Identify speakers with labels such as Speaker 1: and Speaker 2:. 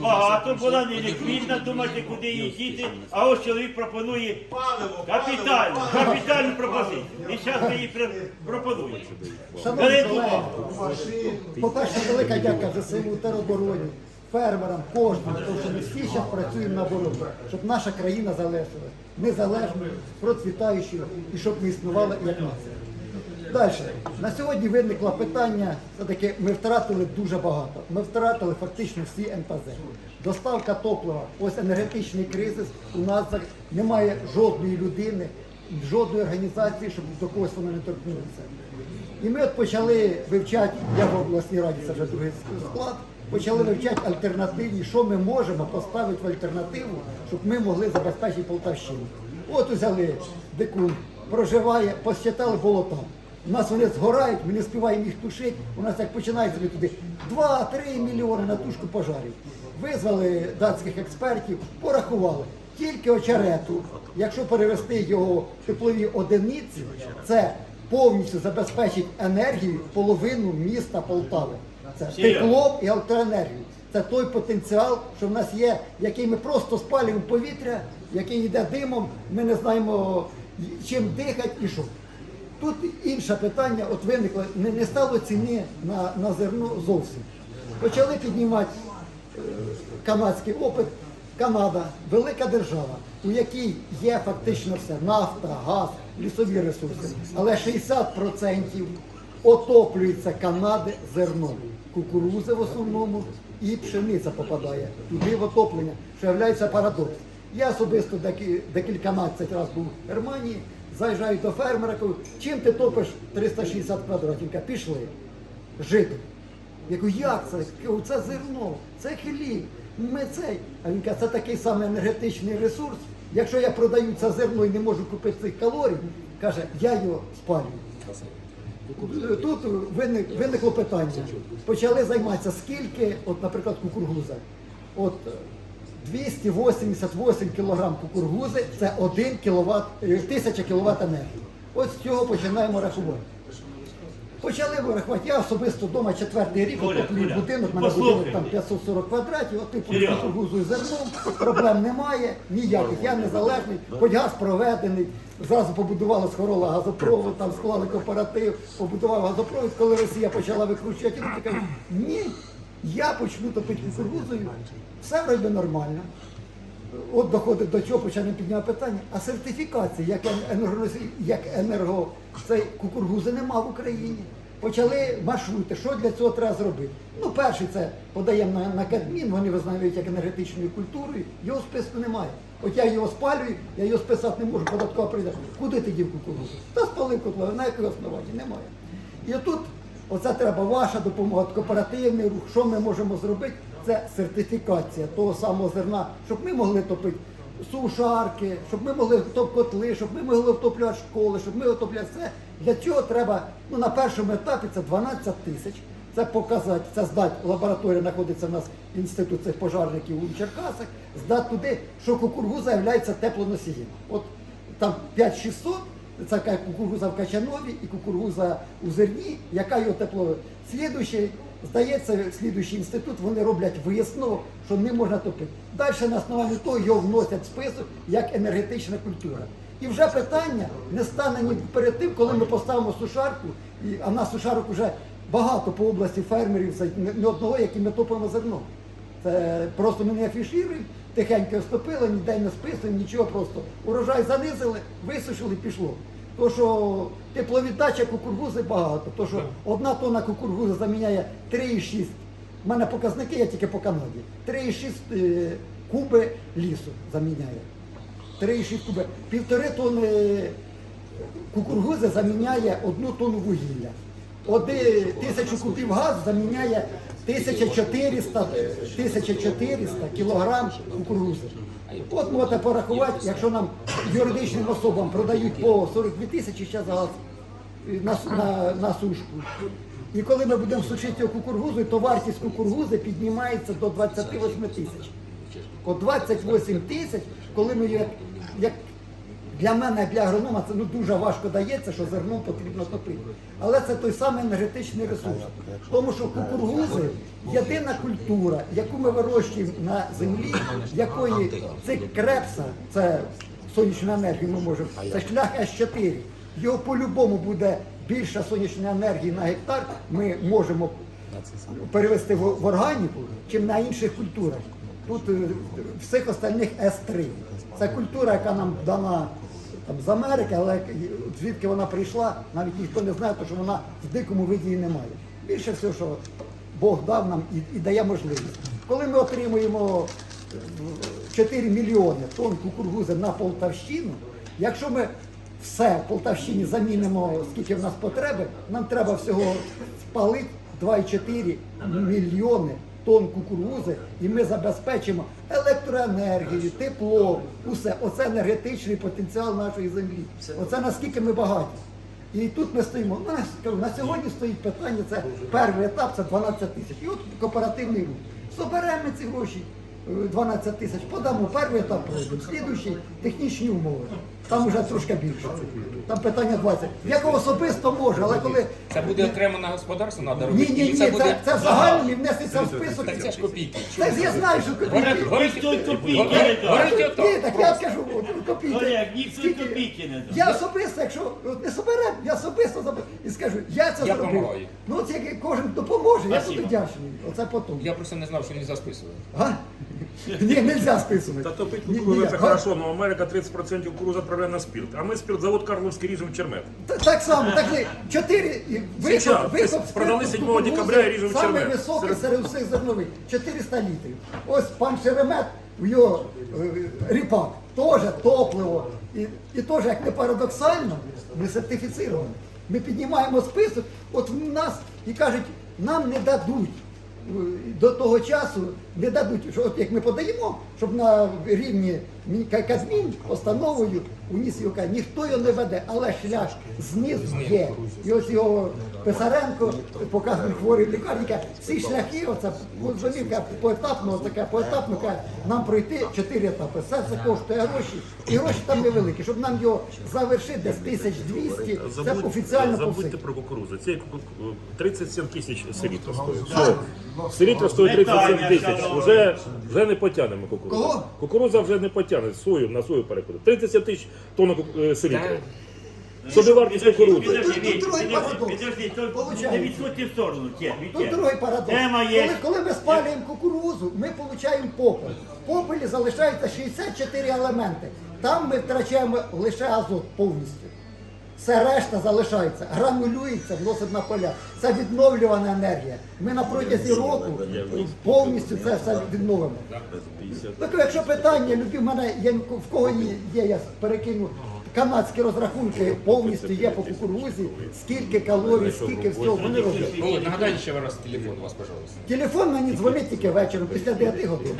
Speaker 1: багато, вона не ліквідна, думайте, куди її діти, а ось чоловік пропонує капітальну, капітальну пропозицію. І зараз ми її пропонуємо.
Speaker 2: Шановні колеги, по-перше, велика дяка ЗСУ теробороні, фермерам, кожному, тому що ми всі зараз працюємо на оборону, щоб наша країна залишилась незалежною, процвітаючою і щоб ми існували як нація. Далі. На сьогодні виникло питання, все-таки ми втратили дуже багато. Ми втратили фактично всі НПЗ. Доставка топлива, ось енергетичний кризис, у нас немає жодної людини, жодної організації, щоб до когось воно не торкнулося. І ми от почали вивчати, я в обласній раді, це вже другий склад, почали вивчати альтернативні, що ми можемо поставити в альтернативу, щоб ми могли забезпечити Полтавщину. От взяли дикун, проживає, посчитали болота. У нас вони згорають, ми не співаємо їх тушити. У нас як починається ми туди 2-3 мільйони на тушку пожарів. Визвали датських експертів, порахували. Тільки очерету, якщо перевести його в теплові одиниці, це повністю забезпечить енергію половину міста Полтави. Це тепло і електроенергію. Це той потенціал, що в нас є, який ми просто спалюємо повітря, який йде димом, ми не знаємо чим дихати і що. Тут інше питання, от виникло, не, не стало ціни на, на зерно зовсім. Почали піднімати е, канадський опит. Канада велика держава, у якій є фактично все нафта, газ, лісові ресурси. Але 60% отоплюється Канади зерном. Кукурузи в основному і пшениця попадає туди в отоплення, що є парадокс. Я особисто декі- декільканадцять разів був в Германії, заїжджаю до фермера, кажу, чим ти топиш 360 квадратів? Пішли, жити. Я кажу, як це? Це зерно, це хліб. Ми цей. А він каже, це такий самий енергетичний ресурс. Якщо я продаю це зерно і не можу купити цих калорій, каже, я його спалюю. Тут виник, виникло питання. Почали займатися, скільки, от, наприклад, кукургуза. От 288 кг кукургузи це 1 кВт, 1000 кВт енергії. От з цього починаємо рахувати. Почали вирахувати. Я особисто вдома четвертий рік отоплюю будинок, у мене будинок там 540 квадратів, от типу
Speaker 1: Серйозно?
Speaker 2: кукургузою зерном, проблем немає, ніяких. Я незалежний, хоч газ проведений. Зразу побудували з Хорола газопровод, там склали кооператив, побудував газопровід, коли Росія почала викручувати, я кажу, ні, я почну топити кукурузою, все вроде нормально. От доходить до чого почали підняти питання. А сертифікації, як енерго, як енерго цей кукургузи нема в Україні. Почали маршрути, що для цього треба зробити. Ну, перший це подаємо на, на Кабмін, вони визнають як енергетичною культурою, його списку немає. От я його спалюю, я його списати не можу, податкова прийде. Куди ти дів кукурузу? Та спалив котловину, на якій основанні немає. І отут Оце треба ваша допомога, кооперативний рух. Що ми можемо зробити? Це сертифікація того самого зерна, щоб ми могли топити сушарки, щоб ми могли топ котли, щоб ми могли втоплювати школи, щоб ми отопляти все. Для цього треба ну, на першому етапі це 12 тисяч. Це показати, це здати, лабораторія знаходиться у нас інститут цих пожарників у Черкасах, здати туди, що кукургуза є теплоносієм. От там 5600 це кукуруза в Качанові і кукуруза у зерні, яка його тепло. Слідуючий, здається, слідуючий інститут, вони роблять висновок, що не можна топити. Далі на основанні того його вносять в список як енергетична культура. І вже питання не стане ні перед тим, коли ми поставимо сушарку, і, а в нас сушарок вже багато по області фермерів, не одного, які ми топимо зерно. Це просто ми не афішуємо, тихенько стопили, ніде не списуємо, нічого просто. Урожай занизили, висушили, пішло. То, що тепловіддача кукургузи багато, то що одна тонна кукургузи заміняє 3,6. У мене показники, я тільки по Канаді. 3,6 е, куби лісу заміняє. 3,6 куби. Півтори тонни кукургузи заміняє одну тонну вугілля. Один тисячу кубів газу заміняє 1400, 1400 кілограм кукурудзи. От можете порахувати, якщо нам юридичним особам продають по 42 тисячі зараз газ на, на, на сушку. І коли ми будемо сушити кукургузу, то вартість кукургузи піднімається до 28 тисяч. От 28 тисяч, коли ми як, як Для мене, як для агронома, це ну, дуже важко дається, що зерно потрібно топити. Але це той самий енергетичний ресурс. Тому що кукурудзи єдина культура, яку ми вирощуємо на землі, якої це крепса, це сонячна енергія, ми можемо, це шлях С4. Його по-любому буде більше сонячної енергії на гектар. Ми можемо перевести в в органіку, чим на інших культурах. Тут е, всіх остальних С3. Це культура, яка нам дана там, з Америки, але звідки вона прийшла, навіть ніхто не знає, тому що вона в дикому виді і немає. Більше всього, що Бог дав нам і, і дає можливість. Коли ми отримуємо е, 4 мільйони тонн кукурудзи на Полтавщину, якщо ми все в Полтавщині замінимо, скільки в нас потреби, нам треба всього спалити 2,4 мільйони тонн кукурудзи, і ми забезпечимо електроенергію, тепло, усе. Оце енергетичний потенціал нашої землі. Оце наскільки ми багаті. І тут ми стоїмо. Скажу, на сьогодні стоїть питання, це перший етап, це 12 тисяч. І от кооперативний рух. Соберемо ці гроші, е, 12 тисяч, подамо перший етап пройдемо, слідуючий технічні умови. Там вже трошки більше. Там питання 20. Як особисто може, але коли.
Speaker 3: Це буде окремо на господарство треба
Speaker 2: Ні,
Speaker 3: робити?
Speaker 2: ні, ні,
Speaker 3: Чи
Speaker 2: це,
Speaker 3: буде...
Speaker 2: це, в загальному і внесеться в список.
Speaker 3: Так це ж копійки.
Speaker 2: Це я знаю, що копійки.
Speaker 3: Горить,
Speaker 1: Ніхто копійки
Speaker 3: горить, ото.
Speaker 2: Ні, так я скажу, от, копійки.
Speaker 1: Олег, ніхто й
Speaker 2: Скільки-
Speaker 1: копійки не дав.
Speaker 2: Я особисто, якщо от не соберемо, я особисто заберу і скажу, я це
Speaker 3: Я
Speaker 2: зробив. Ну от як кожен допоможе, я
Speaker 1: Спасибо.
Speaker 2: буду вдячний. Оце потім.
Speaker 3: Я просто не знав, що не засписувати.
Speaker 2: А? Ні, не можна списувати.
Speaker 4: Да топить
Speaker 2: Ні,
Speaker 4: кукурузу
Speaker 2: ні,
Speaker 4: это
Speaker 2: га-
Speaker 4: хорошо, но Америка 30% кукурузы отправляет на спирт. А мы спиртзавод Карловский режем Чермет.
Speaker 2: Т- Так само, так ви чотири і
Speaker 4: Сейчас,
Speaker 2: викоп,
Speaker 4: то есть
Speaker 2: викоп
Speaker 4: продали
Speaker 2: спирту
Speaker 4: 7
Speaker 2: кукурудзи
Speaker 4: декабря і ріжемо
Speaker 2: Саме
Speaker 4: черве.
Speaker 2: високий
Speaker 4: Серед-
Speaker 2: серед всіх зернових 400 літрів. Ось пан Шеремет, в його е, ріпак, теж топливо. І, і теж, як не парадоксально, ми сертифіцировані. Ми піднімаємо список, от в нас і кажуть, нам не дадуть. До того часу не дадуть, що от як ми подаємо, щоб на рівні Мін- Ка- Кабмін постановою уніс його каже, ніхто його не веде, але шлях знизу є. І ось його Писаренко показує хворий лікарні, каже, всі шляхи, оце вони поетапно, таке поетапно каже, нам пройти чотири етапи. Все це коштує гроші, і гроші там невеликі. Щоб нам його завершити десь 1200, це офіціально по
Speaker 4: забудьте про кукурузу. Це 37 тисяч селітра стоїть. Селітра стоїть 37 тисяч. Вже, вже не потягнемо кукурузу. Кукуруза вже не потягне, сою, на сою переходить. 37 тисяч тонн
Speaker 3: селітри.
Speaker 4: Собівартість кукурудзи.
Speaker 1: Підожди,
Speaker 2: Тут- другий
Speaker 1: підожди,
Speaker 2: парадокс.
Speaker 1: підожди, то
Speaker 2: Получається.
Speaker 1: не в сторону. Ті,
Speaker 2: Тут другий парадокс.
Speaker 1: Тема є.
Speaker 2: Коли, коли ми спалюємо кукурузу, ми отримуємо попел. В попелі залишається 64 елементи. Там ми втрачаємо лише азот повністю. Все решта залишається, гранулюється, вносить на поля. Це відновлювана енергія. Ми на протязі року повністю це все відновимо. Так, якщо питання, любі, в мене є в кого є, я перекину канадські розрахунки повністю є по кукурузі, скільки калорій, скільки всього вони роблять.
Speaker 3: Нагадайте ще раз телефон у вас, пожалуйста.
Speaker 2: Телефон мені дзвонить тільки вечором після 9 годин.